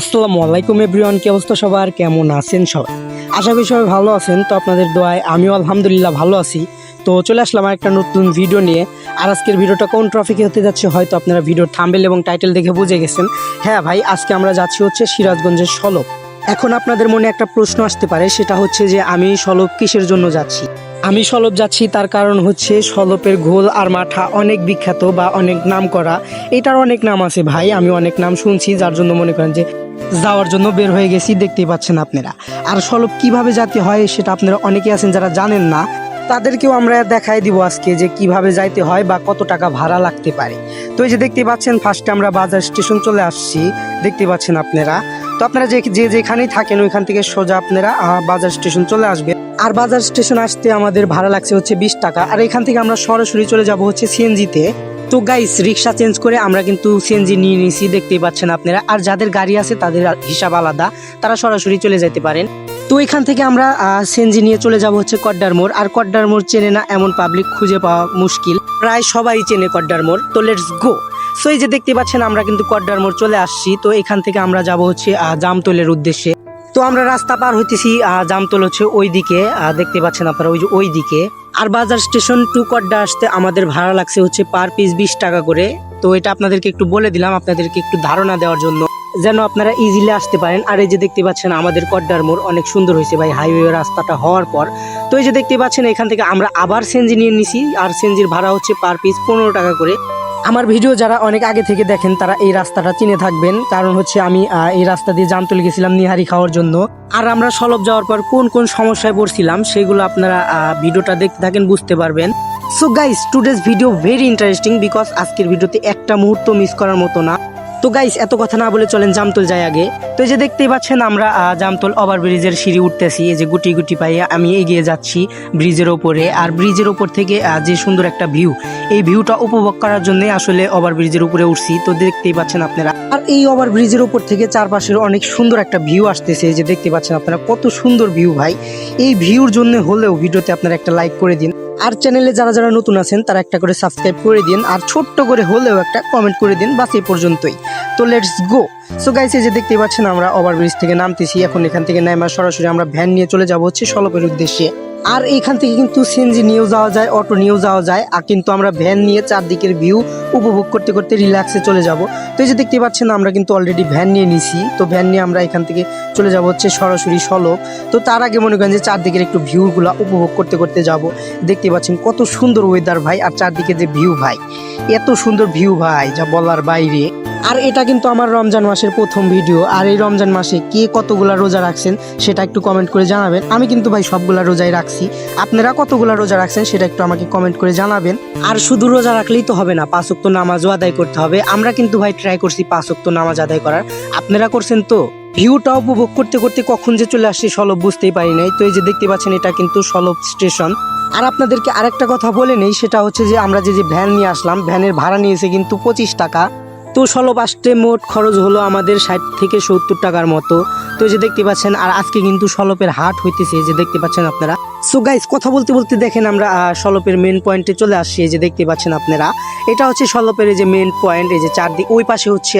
আসসালামু আলাইকুম এভরিওয়ান, কি অবস্থা সবার? কেমন আছেন সবাই? আশা করি সবাই ভালো আছেন। তো আপনাদের দোয়ায় আমিও আলহামদুলিল্লাহ ভালো আছি। তো চলে আসলাম একটা নতুন ভিডিও নিয়ে। আর আজকের ভিডিওটা কোন ট্রফিকে হতে যাচ্ছে হয়তো আপনারা ভিডিওর থাম্বেল এবং টাইটেল দেখে বুঝে গেছেন। হ্যাঁ ভাই, আজকে আমরা যাচ্ছি হচ্ছে সিরাজগঞ্জের সলব এখন আপনাদের মনে একটা প্রশ্ন আসতে পারে, সেটা হচ্ছে যে আমি সলব কিসের জন্য যাচ্ছি? আমি সলব যাচ্ছি তার কারণ হচ্ছে সলপের ঘোল আর মাঠা অনেক বিখ্যাত বা অনেক নাম করা এটার অনেক নাম আছে ভাই, আমি অনেক নাম শুনছি, যার জন্য মনে করেন যে যাওয়ার জন্য বের হয়ে গেছি, দেখতেই পাচ্ছেন আপনারা। আর সলব কীভাবে যাতে হয় সেটা আপনারা অনেকে আছেন যারা জানেন না, তাদেরকেও আমরা দেখাই দিব আজকে যে কীভাবে যাইতে হয় বা কত টাকা ভাড়া লাগতে পারে। তো এই যে দেখতে পাচ্ছেন, ফার্স্টে আমরা বাজার স্টেশন চলে আসছি দেখতে পাচ্ছেন আপনারা। তো আপনারা যে যে যেখানেই থাকেন, ওইখান থেকে সোজা আপনারা বাজার স্টেশন চলে আসবেন। আর বাজার স্টেশন আসতে আমাদের ভাড়া লাগছে হচ্ছে বিশ টাকা। আর এখান থেকে আমরা সরাসরি চলে যাব হচ্ছে সিএনজিতে। তো গাইস রিক্সা চেঞ্জ করে আমরা কিন্তু সিএনজি নিয়ে নিয়েছি দেখতেই পাচ্ছেন আপনারা। আর যাদের গাড়ি আছে, তাদের হিসাব আলাদা। তারা সরাসরি চলে যেতে পারেন। তো এখান থেকে আমরা সিএনজি নিয়ে চলে যাব হচ্ছে কড্ডার মোড়। আর কড্ডার মোড় চেনে না এমন পাবলিক খুঁজে পাওয়া মুশকিল। প্রায় সবাই চেনে কড্ডার মোড়। তো লেটস গো সো এই যে দেখতে পাচ্ছেন, আমরা কিন্তু কড্ডার মোড় চলে আসছি। তো এখান থেকে আমরা যাব হচ্ছে জামতলের উদ্দেশ্যে। তো আমরা রাস্তা পার হইতেছি জামতল হচ্ছে ওই দিকে দেখতে পাচ্ছেন আপনারা, ওই যে ওই দিকে আর বাজার স্টেশন টু কড্ডা আসতে আমাদের ভাড়া লাগছে হচ্ছে পার পিস বিশ টাকা করে। তো এটা আপনাদেরকে একটু বলে দিলাম, আপনাদেরকে একটু ধারণা দেওয়ার জন্য। যেন আপনারা ইজিলি আসতে পারেন। আর এই যে দেখতে পাচ্ছেন, আমাদের কড্ডার মোড় অনেক সুন্দর হয়েছে ভাই হাইওয়ে রাস্তাটা হওয়ার পর। তো এই যে দেখতে পাচ্ছেন, এখান থেকে আমরা আবার সেনজি নিয়ে নিছি। আর সেঞ্জির ভাড়া হচ্ছে পার পিস পনেরো টাকা করে। আমার ভিডিও যারা অনেক আগে থেকে দেখেন, তারা এই রাস্তাটা চিনে থাকবেন। কারণ হচ্ছে আমি এই রাস্তা দিয়ে জামতলে গেছিলাম নিহারি খাওয়ার জন্য। আর আমরা সলব যাওয়ার পর কোন কোন সমস্যায় পড়ছিলাম, সেগুলো আপনারা ভিডিওটা দেখতে থাকেন, বুঝতে পারবেন। So guys today's video very interesting because আজকের ভিডিওতে একটা মুহূর্ত মিস করার মতো না। তো গাইস এত কথা না বলে চলেন জামতল যাই আগে। তো এই যে দেখতেই পাচ্ছেন আমরা জামতল ওভার ব্রিজের সিঁড়ি উঠতেছি। এই যে গুটি গুটি পাইয়ে আমি এগিয়ে যাচ্ছি ব্রিজের ওপরে। আর ব্রিজের ওপর থেকে যে সুন্দর একটা ভিউ এই ভিউটা উপভোগ করার জন্য আসলে ওভার ব্রিজের উপরে উঠছি। তো দেখতেই পাচ্ছেন আপনারা, আর এই ওভার ব্রিজের উপর থেকে চারপাশের অনেক সুন্দর একটা ভিউ আসতেছে। যে দেখতে পাচ্ছেন আপনারা, কত সুন্দর ভিউ ভাই। এই ভিউর জন্য হলেও ভিডিওতে আপনারা একটা লাইক করে দিন। আর চ্যানেলে যারা যারা নতুন আছেন, তারা একটা করে সাবস্ক্রাইব করে দিন। আর ছোট্ট করে হলেও একটা কমেন্ট করে দিন। বাস এই পর্যন্তই। তো লেটস গো। সো গাইস এই যে দেখতে পাচ্ছেন, আমরা ওভারব্রিজ থেকে নামতেছি। এখন এখান থেকে নাইমা সরাসরি আমরা ভ্যান নিয়ে চলে যাব হচ্ছে সলপের উদ্দেশ্যে। আর এখান থেকে কিন্তু সিএনজি নিয়েও যাওয়া যায় অটো নিয়েও যাওয়া যায়। আর কিন্তু আমরা ভ্যান নিয়ে চারদিকের ভিউ উপভোগ করতে করতে রিল্যাক্সে চলে যাব। তো এই যে দেখতে পাচ্ছেন, আমরা কিন্তু অলরেডি ভ্যান নিয়ে নিছি। তো ভ্যান নিয়ে আমরা এখান থেকে চলে যাব হচ্ছে সরাসরি সলপ তো তার আগে মনে করেন যে চারদিকের একটু ভিউগুলো উপভোগ করতে করতে যাব। দেখতে পাচ্ছেন, কত সুন্দর ওয়েদার ভাই, আর চারদিকে যে ভিউ ভাই। এত সুন্দর ভিউ ভাই, যা বলার বাইরে। আর এটা কিন্তু আমার রমজান মাসের প্রথম ভিডিও। আর এই রমজান মাসে কে কতগুলা রোজা রাখছেন সেটা একটু কমেন্ট করে জানাবেন। আমি কিন্তু ভাই সবগুলা রোজাই রাখছি। আপনারা কতগুলা রোজা রাখছেন সেটা একটু আমাকে কমেন্ট করে জানাবেন। আর শুধু রোজা রাখলেই তো হবে না পাঁচক্ত নামাজও আদায় করতে হবে। আমরা কিন্তু ভাই ট্রাই করছি পাঁচক্ত নামাজ আদায় করার। আপনারা করছেন তো? ভিউটা উপভোগ করতে করতে কখন যে চলে আসছি সলভ বুঝতেই পারি নাই। তো এই যে দেখতে পাচ্ছেন, এটা কিন্তু সলভ স্টেশন আর আপনাদেরকে আরেকটা কথা বলে নেই, সেটা হচ্ছে যে আমরা যে যে ভ্যান নিয়ে আসলাম ভ্যানের ভাড়া নিয়েছে কিন্তু পঁচিশ টাকা। তো সলভ আসতে মোট খরচ হলো আমাদের ষাট থেকে সত্তর টাকার মতো, তো যে দেখতে পাচ্ছেন, আর আজকে কিন্তু সলপের হাট হইতেছে যে দেখতে পাচ্ছেন আপনারা। সো গাইস কথা বলতে বলতে দেখেন আমরা সলপের মেন পয়েন্টে চলে আসছি, এই যে দেখতে পাচ্ছেন আপনারা। এটা হচ্ছে সলপের যে মেন পয়েন্ট এই যে চারদিক ওই পাশে হচ্ছে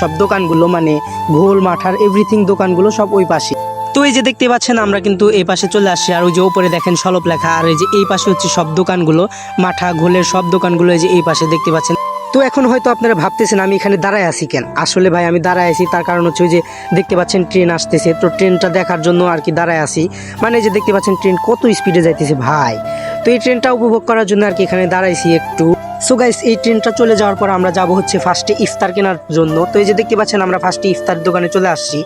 সব দোকানগুলো মানে ঘোল, মাঠার এভরিথিং দোকানগুলো সব ওই পাশে। তো এই যে দেখতে পাচ্ছেন, আমরা কিন্তু এই পাশে চলে আসছি, আর ওই যে ওপরে দেখেন সলপ লেখা, আর এই যে এই পাশে হচ্ছে সব দোকানগুলো, মাঠা, ঘোলের সব দোকানগুলো, এই যে এই পাশে দেখতে পাচ্ছেন। তো এখন হয়তো আপনারা ভাবতেছেন, আমি এখানে দাঁড়ায় আছি কেন? আসলে ভাই, আমি দাঁড়ায় আছি, তার কারণ হচ্ছে যে দেখতে পাচ্ছেন ট্রেন আসতেছে। তো ট্রেনটা দেখার জন্য আর কি দাঁড়ায় আছি। মানে যে দেখতে পাচ্ছেন ট্রেন কত স্পিডে যাইতেছে ভাই। তো এই ট্রেনটা উপভোগ করার জন্য আর কি এখানে দাঁড়াইছি একটু। সো গাইস এই ট্রেনটা চলে যাওয়ার পর আমরা যাব হচ্ছে ফার্স্টে ইফতার কেনার জন্য। তো এই যে দেখতে পাচ্ছেন, আমরা ফার্স্টে ইফতার দোকানে চলে আসছি।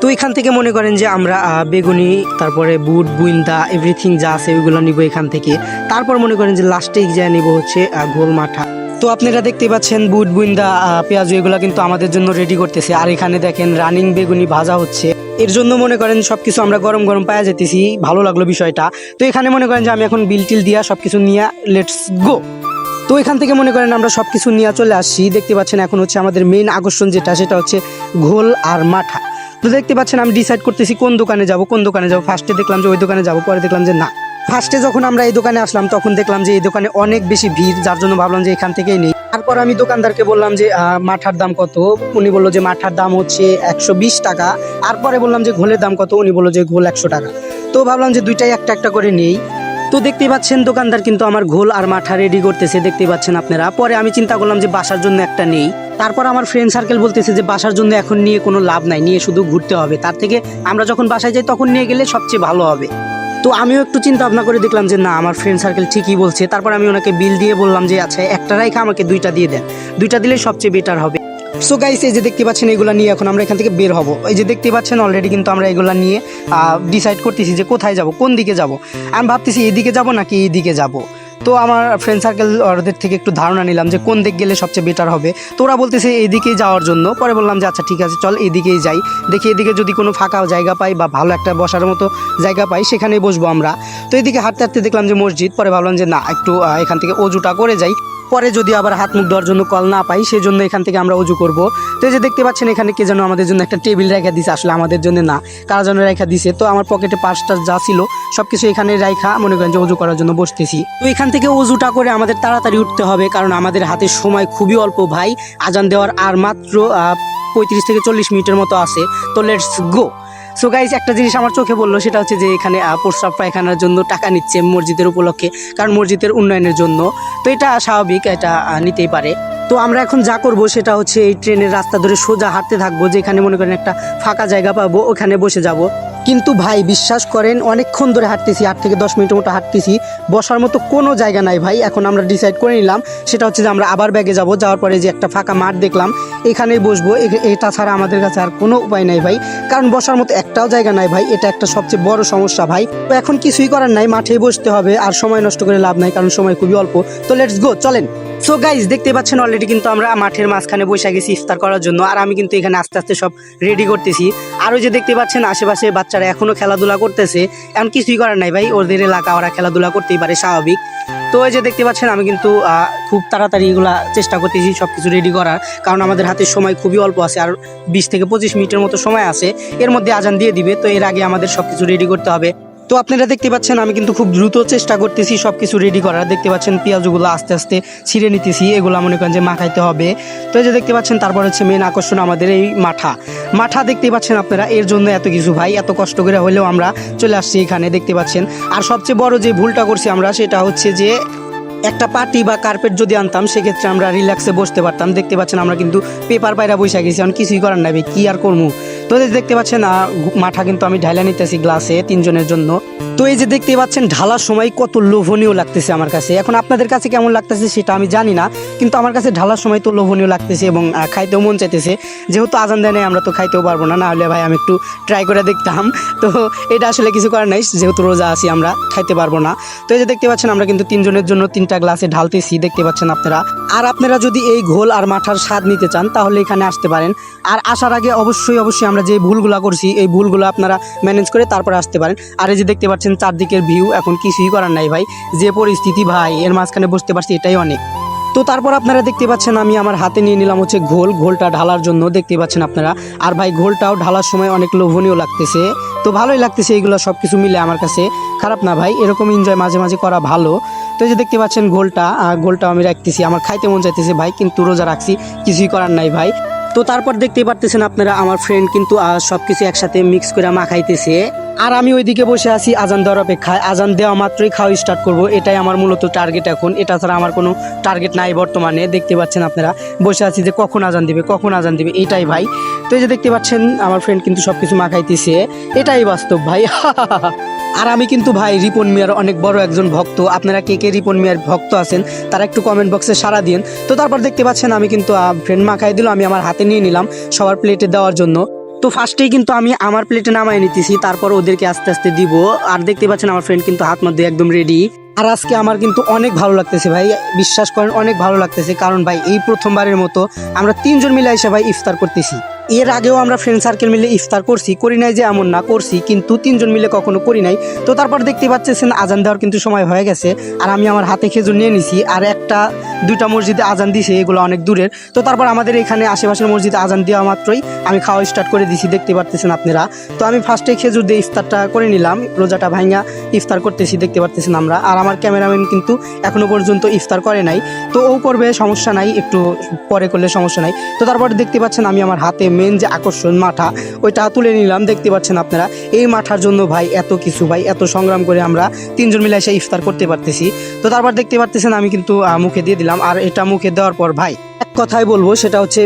তো এখান থেকে মনে করেন যে আমরা বেগুনি, তারপরে বুট বুইন্দা এভরিথিং যা আছে ওইগুলো নিব এখান থেকে। তারপর মনে করেন যে লাস্টে যা নিব হচ্ছে গোল মাঠা। তো আপনারা দেখতে পাচ্ছেন বুট বুইন্দা পেঁয়াজ, এগুলো কিন্তু আমাদের জন্য রেডি করতেছে। আর এখানে দেখেন রানিং বেগুনি ভাজা হচ্ছে। এর জন্য মনে করেন সবকিছু আমরা গরম গরম পাওয়া যেতেছি। ভালো লাগল বিষয়টা। তো এখানে মনে করেন যে আমি এখন বিল টিল দিয়া সবকিছু নিয়ে লেটস গো তো এখান থেকে মনে করেন আমরা সব কিছু নিয়ে চলে আসছি। দেখতে পাচ্ছেন এখন হচ্ছে আমাদের মেইন আকর্ষণ যেটা, সেটা হচ্ছে ঘোল আর মাঠা। তো দেখতে পাচ্ছেন আমি ডিসাইড করতেছি কোন দোকানে যাব, কোন দোকানে যাব। ফার্স্টে দেখলাম যে ওই দোকানে যাব, পরে দেখলাম যে না। ফার্স্টে যখন আমরা এই দোকানে আসলাম, তখন দেখলাম যে এই দোকানে অনেক বেশি ভিড়, যার জন্য ভাবলাম যে এখান থেকেই নেই। তারপর আমি দোকানদারকে বললাম যে মাঠার দাম কত? উনি বলল যে, মাঠার দাম হচ্ছে একশো বিশ টাকা। আর পরে বললাম যে, ঘোলের দাম কত? উনি বলল যে, ঘোল একশো টাকা। তো ভাবলাম যে, দুইটাই একটা একটা করে নেই। তো দেখতেই পাচ্ছেন দোকানদার কিন্তু আমার ঘোল আর মাঠা রেডি করতেছে, দেখতেই পাচ্ছেন আপনারা। পরে আমি চিন্তা করলাম যে, বাসার জন্য একটা নেই। তারপর আমার ফ্রেন্ড সার্কেল বলতেছে যে, বাসার জন্য এখন নিয়ে কোনো লাভ নাই, নিয়ে শুধু ঘুরতে হবে। তার থেকে আমরা যখন বাসায় যাই, তখন নিয়ে গেলে সবচেয়ে ভালো হবে। তো আমিও একটু চিন্তা ভাবনা করে দেখলাম যে না, আমার ফ্রেন্ড সার্কেল ঠিকই বলছে। তারপর আমি ওনাকে বিল দিয়ে বললাম যে আচ্ছা একটা রাইখা আমাকে দুইটা দিয়ে দেন। দুইটা দিলে সবচেয়ে বেটার হবে। সো গাইস এই যে দেখতে পাচ্ছেন, এগুলো নিয়ে এখন আমরা এখান থেকে বের হব। এই যে দেখতে পাচ্ছেন অলরেডি কিন্তু আমরা এগুলো নিয়ে ডিসাইড করতেছি যে কোথায় যাব, কোন দিকে যাব। আমি ভাবতেছি, এদিকে যাব নাকি এই দিকে যাব? তো আমার ফ্রেন্ড সার্কেল ওদের থেকে একটু ধারণা নিলাম যে কোন দিক গেলে সবচেয়ে বেটার হবে। তো ওরা বলতেছে এদিকেই যাওয়ার জন্য। পরে বললাম যে আচ্ছা ঠিক আছে, চল এদিকেই যাই। দেখি এদিকে যদি কোনো ফাঁকা জায়গা পাই বা ভালো একটা বসার মতো জায়গা পাই, সেখানেই বসবো আমরা। তো এদিকে হাঁটতে হাঁটতে দেখলাম যে মসজিদ। পরে ভাবলাম যে না, একটু এখান থেকে অজুটা করে যাই। পরে যদি আবার হাত মুখ দেওয়ার জন্য কল না পাই সেই জন্য এখান থেকে আমরা উজু করব। তো এই যে দেখতে পাচ্ছেন, এখানে কে যেন আমাদের জন্য একটা টেবিল রেখা দিছে, আসলে আমাদের জন্য না, কারা যেন রেখা দিছে। তো আমার পকেটে পাঁচটা যা ছিল সব কিছু এখানে রাইখা মনে করেন যে উজু করার জন্য বসতেছি। তো এখান থেকে উজুটা করে আমাদের তাড়াতাড়ি উঠতে হবে, কারণ আমাদের হাতে সময় খুবই অল্প ভাই। আজান দেওয়ার আর মাত্র পঁয়ত্রিশ থেকে চল্লিশ মিনিটের মতো আছে। তো লেটস গো সো গাইজ একটা জিনিস আমার চোখে বলল, সেটা হচ্ছে যে এখানে প্রস্রাব পায়খানার জন্য টাকা নিচ্ছে মসজিদের উপলক্ষে, কারণ মসজিদের উন্নয়নের জন্য। তো এটা স্বাভাবিক, এটা নিতেই পারে। তো আমরা এখন যা করব, সেটা হচ্ছে এই ট্রেনের রাস্তা ধরে সোজা হাঁটতে থাকব, যেখানে মনে করেন একটা ফাঁকা জায়গা পাবো, ওখানে বসে যাব। কিন্তু ভাই, বিশ্বাস করেন, অনেকক্ষণ ধরে হাঁটতেছি, আট থেকে দশ মিনিটের মতো হাঁটতেছি। বসার মতো কোনো জায়গা নাই ভাই, এখন আমরা ডিসাইড করে নিলাম। সেটা হচ্ছে যে আমরা আবার ব্যাগে যাব, যাওয়ার পরে যে একটা ফাঁকা মাঠ দেখলাম, এখানেই বসবো। এটা ছাড়া আমাদের কাছে আর কোনো উপায় নাই ভাই। কারণ বসার মতো একটাও জায়গা নাই ভাই, এটা একটা সবচেয়ে বড় সমস্যা ভাই। তো এখন কিছুই করার নাই, মাঠেই বসতে হবে, আর সময় নষ্ট করে লাভ নাই, কারণ সময় খুবই অল্প। তো লেটস গো চলেন। সো গাইজ দেখতে পাচ্ছেন অলরেডি কিন্তু আমরা মাঠের মাঝখানে বসে গেছি ইফতার করার জন্য, আর আমি কিন্তু এখানে আস্তে আস্তে সব রেডি করতেছি। আর ওই যে দেখতে পাচ্ছেন আশেপাশে বাচ্চারা এখনও খেলাধুলা করতেছে এমন কিছুই করার নাই ভাই, ওদের এলাকা ওরা খেলাধুলা করতেই পারে, স্বাভাবিক। তো এই যে দেখতে পাচ্ছেন আমি কিন্তু খুব তাড়াতাড়ি এগুলা চেষ্টা করতেছি সব কিছু রেডি করার, কারণ আমাদের হাতে সময় খুবই অল্প আছে, আর বিশ থেকে পঁচিশ মিনিটের মতো সময় আছে। এর মধ্যে আজান দিয়ে দিবে, তো এর আগে আমাদের সব কিছু রেডি করতে হবে। তো আপনারা দেখতে পাচ্ছেন, আমি কিন্তু খুব দ্রুত চেষ্টা করতেছি সব কিছু রেডি করার। দেখতে পাচ্ছেন, পেঁয়াজগুলো আস্তে আস্তে ছিঁড়ে নিতেছি, এগুলো মনে করেন যে মাখাইতে হবে। তো এই যে দেখতে পাচ্ছেন, তারপর হচ্ছে মেন আকর্ষণ আমাদের এই মাঠা। মাঠা দেখতে পাচ্ছেন আপনারা, এর জন্য এত কিছু ভাই, এত কষ্ট করে হলেও আমরা চলে আসছি এখানে, দেখতে পাচ্ছেন। আর সবচেয়ে বড় যে ভুলটা করছি আমরা, সেটা হচ্ছে যে একটা পাটি বা কার্পেট যদি আনতাম, সেক্ষেত্রে আমরা রিল্যাক্সে বসতে পারতাম। দেখতে পাচ্ছেন, আমরা কিন্তু পেপার পায়রা বসে গেছি, এখন কিছুই করার নাই কি আর করব তো দেখতে পাচ্ছেন মাঠা কিন্তু আমি ঢাইলা নিতেছি গ্লাসে তিনজনের জন্য। তো এই যে দেখতে পাচ্ছেন, ঢালার সময় কত লোভনীয় লাগতেছে আমার কাছে। এখন আপনাদের কাছে কেমন লাগতেছে সেটা আমি জানি না, কিন্তু আমার কাছে ঢালার সময় তো লোভনীয় লাগতেছে এবং খাইতেও মন চাইতেছে। যেহেতু আজান দেয় নাই, আমরা তো খাইতেও পারব না হলে ভাই আমি একটু ট্রাই করে দেখতাম। তো এটা আসলে কিছু করার নাই, যেহেতু রোজা আছি, আমরা খাইতে পারব না। তো এই যে দেখতে পাচ্ছেন, আমরা কিন্তু তিনজনের জন্য তিনটা গ্লাসে ঢালতেছি, দেখতে পাচ্ছেন আপনারা। আর আপনারা যদি এই ঘোল আর মাঠার স্বাদ নিতে চান, তাহলে এখানে আসতে পারেন। আর আসার আগে অবশ্যই অবশ্যই আমরা যে ভুলগুলো করছি, এই ভুলগুলো আপনারা ম্যানেজ করে তারপরে আসতে পারেন। আর এই যে দেখতে পাচ্ছেন চারদিকের ভিউ এখন কিছুই করার নাই ভাই। যে পরিস্থিতি ভাই, এর মাঝখানে বসতে পারছি এটাই অনেক। তো তারপর আপনারা দেখতে পাচ্ছেন, আমি আমার হাতে নিয়ে নিলাম হচ্ছে ঘোল। ঘোলটা ঢালার জন্য দেখতে পাচ্ছেন আপনারা। আর ভাই, ঘোলটাও ঢালার সময় অনেক লোভনীয় লাগতেছে। তো ভালোই লাগতেছে এইগুলো সব কিছু মিলে আমার কাছে। খারাপ না ভাই, এরকম এনজয় মাঝে মাঝে করা ভালো। তো এই যে দেখতে পাচ্ছেন ঘোলটা ঘোলটাও আমি রাখতেছি। আমার খাইতে মন চাইতেছে ভাই, কিন্তু রোজা রাখছি, কিছুই করার নাই ভাই। তো তারপর দেখতেই পারতেছেন আপনারা আমার ফ্রেন্ড কিন্তু আহ, সবকিছু একসাথে মিক্স করে মাখাইতেছে। আর আমি ওইদিকে বসে আছি আজান দেওয়ার অপেক্ষায়। আজান দেওয়া মাত্রই খাওয়া স্টার্ট করব। এটাই আমার মূলত টার্গেট এখন। এটা ছাড়া আমার কোনো টার্গেট নাই বর্তমানে। দেখতে পাচ্ছেন আপনারা বসে আছি যে কখন আজান দিবে কখন আজান দিবে এটাই ভাই। তো এই যে দেখতে পাচ্ছেন আমার ফ্রেন্ড কিন্তু সব সবকিছু মাখাইতেছে। এটাই বাস্তব ভাই। আর আমি কিন্তু ভাই রিপন মিয়ার অনেক বড় একজন ভক্ত। আপনারা কে কে রিপন মিয়ার ভক্ত আছেন, তারা একটু কমেন্ট বক্সে সারা দিন তো তারপর দেখতে পাচ্ছেন আমি কিন্তু ফ্রেন্ড মাখাই দিল, আমি আমার হাতে নিয়ে নিলাম সবার প্লেটে দেওয়ার জন্য। তো ফার্স্টেই কিন্তু আমি আমার প্লেটে নামাই নিতেছি, তারপর ওদেরকে আস্তে আস্তে দিব। আর দেখতে পাচ্ছেন আমার ফ্রেন্ড কিন্তু হাত মধ্যে একদম রেডি আর আজকে আমার কিন্তু অনেক ভালো লাগতেছে ভাই, বিশ্বাস করেন অনেক ভালো লাগতেছে। কারণ ভাই, এই প্রথমবারের মতো আমরা তিনজন মিলে এসে ভাই ইফতার করতেছি। এর আগেও আমরা ফ্রেন্ড সার্কেল মিলে ইফতার করছি, করি নাই যে এমন না করছি, কিন্তু তিনজন মিলে কখনো করি নাই। তো তারপর দেখতে পাচ্ছেন আজান দেওয়ার কিন্তু সময় হয়ে গেছে, আর আমি আমার হাতে খেজুর নিয়ে নিছি, আর একটা, দুইটা মসজিদে আজান দিছে, এগুলো অনেক দূরের। তো তারপর আমাদের এখানে আশেপাশের মসজিদে আজান দেওয়া মাত্রই আমি খাওয়া স্টার্ট করে দিছি, দেখতে পারতেছেন আপনারা। তো আমি ফার্স্টে খেজুর দিয়ে ইফতারটা করে নিলাম, রোজাটা ভাঙা ইফতার করতেছি, দেখতে পারতেছেন আমরা। আর আমার ক্যামেরাম্যান কিন্তু এখনও পর্যন্ত ইফতার করে নাই। তো ও করবে, সমস্যা নাই, একটু পরে করলে সমস্যা নাই। তো তারপর দেখতে পাচ্ছেন আমি আমার হাতে মেন যে আকর্ষণ মাঠা, ওইটা তুলে নিলাম। দেখতে পাচ্ছেন আপনারা, এই মাঠার জন্য ভাই এত কিছু, ভাই এত সংগ্রাম করে আমরা তিনজন মিলে এসে ইফতার করতে পারতেছি। তো তারপর দেখতে পারতেছেন আমি কিন্তু মুখে দিয়ে দিলাম। আর এটা মুখে দেওয়ার পর ভাই কথাই বলব, সেটা হচ্ছে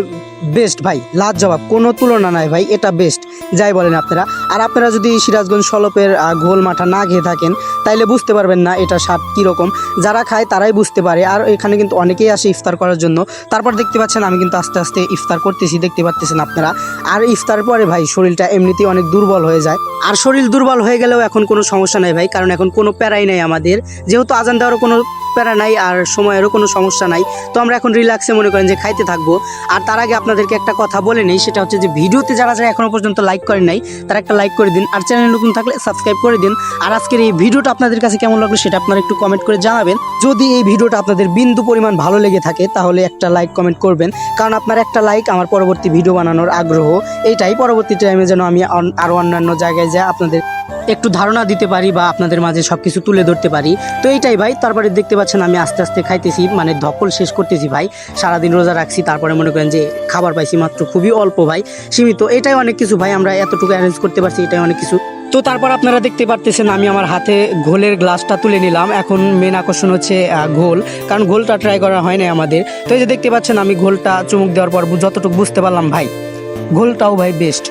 বেস্ট ভাই, লাজ জবাব, কোনো তুলনা নাই ভাই, এটা বেস্ট যাই বলেন আপনারা। আর আপনারা যদি সিরাজগঞ্জ সলপের ঘোল মাঠা না খেয়ে থাকেন, তাইলে বুঝতে পারবেন না এটা স্বাদ কীরকম। যারা খায় তারাই বুঝতে পারে, আর এখানে কিন্তু অনেকেই আসে ইফতার করার জন্য। তারপর দেখতে পাচ্ছেন, আমি কিন্তু আস্তে আস্তে ইফতার করতেছি, দেখতে পাচ্ছেন আপনারা। আর ইফতার পরে ভাই, শরীরটা এমনিতেই অনেক দুর্বল হয়ে যায়। আর শরীর দুর্বল হয়ে গেলেও এখন কোনো সমস্যা নাই ভাই, কারণ এখন কোনো প্যারাই নাই আমাদের। যেহেতু আজান দেওয়ারও কোনো প্যারা নাই আর সময়েরও কোনো সমস্যা নাই। তো আমরা এখন রিল্যাক্সে মনে করেন যে খাইতে থাকব। আর তার আগে আপনাদেরকে একটা কথা বলে নেই, সেটা হচ্ছে যে ভিডিওতে যারা যারা এখনও পর্যন্ত লাইক করেন নাই, তারা একটা লাইক করে দিন। আর চ্যানেল নতুন থাকলে সাবস্ক্রাইব করে দিন। আর আজকের এই ভিডিওটা আপনাদের কাছে কেমন লাগল সেটা আপনারা একটু কমেন্ট করে জানাবেন। যদি এই ভিডিওটা আপনাদের বিন্দু পরিমাণ ভালো লেগে থাকে, তাহলে একটা লাইক কমেন্ট করবেন। কারণ আপনার একটা লাইক আমার পরবর্তী ভিডিও বানানোর আগ্রহ এইটাই পরবর্তী টাইমে যেন আমি অন- আরও অন্যান্য জায়গায় যা আপনাদের একটু ধারণা দিতে পারি বা আপনাদের মাঝে সব কিছু তুলে ধরতে পারি। তো এইটাই ভাই, তারপরে দেখতে পাচ্ছেন, আমি আস্তে আস্তে খাইতেছি মানে ধকল শেষ করতেছি ভাই। সারাদিন রোজা রাখছি, তারপরে মনে করেন যে খাবার পাইছি মাত্র খুবই অল্প ভাই। সীমিত, এটাই অনেক কিছু ভাই, আমরা এতটুকু অ্যারেঞ্জ করতে পারছি, এটাই অনেক কিছু। তো তারপর আপনারা দেখতে পারতেছেন, আমি আমার হাতে ঘোলের গ্লাসটা তুলে নিলাম। এখন মেন আকর্ষণ হচ্ছে ঘোল, কারণ ঘোলটা ট্রাই করা হয় না আমাদের। তো এই যে দেখতে পাচ্ছেন, আমি ঘোলটা চুমুক দেওয়ার পর যতটুকু বুঝতে পারলাম ভাই, ঘোলটাও ভাই বেস্ট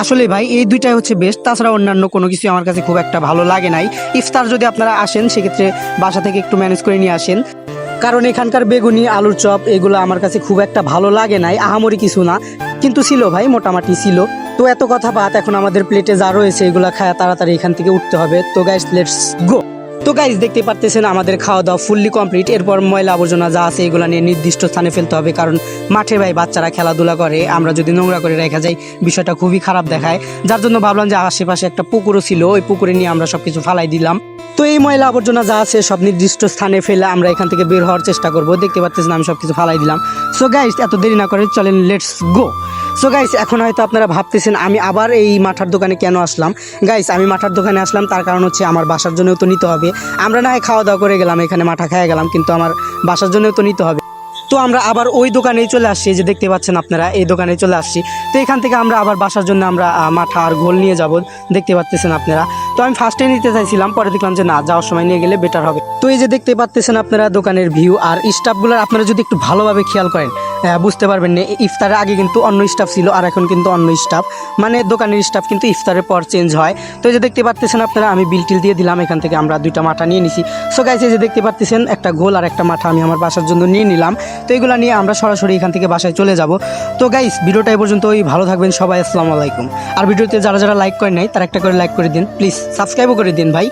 আসলে ভাই, এই দুইটাই হচ্ছে বেস্ট তাছাড়া অন্যান্য কোনো কিছু আমার কাছে খুব একটা ভালো লাগে নাই। ইফতার যদি আপনারা আসেন, সেক্ষেত্রে বাসা থেকে একটু ম্যানেজ করে নিয়ে আসেন। কারণ এখানকার বেগুনি, আলুর চপ, এগুলো আমার কাছে খুব একটা ভালো লাগে নাই। আহামরি কিছু না। কিন্তু ছিল ভাই, মোটামুটি ছিল। তো এত কথা বাদ, এখন আমাদের প্লেটে যা রয়েছে, এগুলো খায় তাড়াতাড়ি এখান থেকে উঠতে হবে। তো গাইস লেটস গো তো গাইজ দেখতে পারতেছেন আমাদের খাওয়া দাওয়া ফুললি কমপ্লিট এরপর ময়লা আবর্জনা যা আছে, এগুলো নিয়ে নির্দিষ্ট স্থানে ফেলতে হবে, কারণ মাঠে ভাই বাচ্চারা খেলাধুলা করে, আমরা যদি নোংরা করে রেখা যাই, বিষয়টা খুবই খারাপ দেখায়। যার জন্য ভাবলাম যে আশেপাশে একটা পুকুরও ছিল, ওই পুকুরে নিয়ে আমরা সবকিছু ফালাই দিলাম। তো এই ময়লা আবর্জনা যা আছে সব নির্দিষ্ট স্থানে ফেলে আমরা এখান থেকে বের হওয়ার চেষ্টা করব। দেখতে পাচ্ছেন আমি সব কিছু ফালাই দিলাম। সো গাইস এত দেরি না করে চলেন লেটস গো সো গাইস এখন হয়তো আপনারা ভাবতেছেন, আমি আবার এই মাঠার দোকানে কেন আসলাম? গাইস আমি মাঠার দোকানে আসলাম, তার কারণ হচ্ছে আমার বাসার জন্যও তো নিতে হবে। আমরা না খাওয়া দাওয়া করে গেলাম, এখানে মাঠা খাইয়ে গেলাম, কিন্তু আমার বাসার জন্যও তো নিতে হবে। তো আমরা আবার ওই দোকানেই চলে আসছি যে দেখতে পাচ্ছেন আপনারা, এই দোকানে চলে আসছি। তো এখান থেকে আমরা আবার বাসার জন্য আমরা মাঠা আর ঘোল নিয়ে যাব, দেখতে পাচ্ছেন আপনারা। তো আমি ফার্স্টে নিতে চাইছিলাম, পরে দেখলাম যে না, যাওয়ার সময় নিয়ে গেলে বেটার হবে। তো এই যে দেখতে পাচ্ছেন আপনারা দোকানের ভিউ আর স্টাফগুলোর আপনারা যদি একটু ভালোভাবে খেয়াল করেন বুঝতে পারবেন না। ইফতারের আগে কিন্তু অন্য স্টাফ ছিল আর এখন কিন্তু অন্য স্টাফ মানে দোকানের স্টাফ কিন্তু ইফতারের পর চেঞ্জ হয়। তো এই যে দেখতে পাচ্ছেন আপনারা, আমি বিল টিল দিয়ে দিলাম, এখান থেকে আমরা দুইটা মাঠা নিয়ে নিছি। সো গাইস এই যে দেখতে পাচ্ছেন একটা গোল আর একটা মাঠা আমি আমার বাসার জন্য নিয়ে নিলাম। তো এগুলো নিয়ে আমরা সরাসরি এখান থেকে বাসায় চলে যাব। তো গাইস ভিডিওটা এই পর্যন্তই। ভালো থাকবেন সবাই, আসসালামু আলাইকুম। আর ভিডিওতে যারা যারা লাইক করেন নাই, তারা একটা করে লাইক করে দিন। প্লিজ সাবস্ক্রাইবও করে দিন ভাই।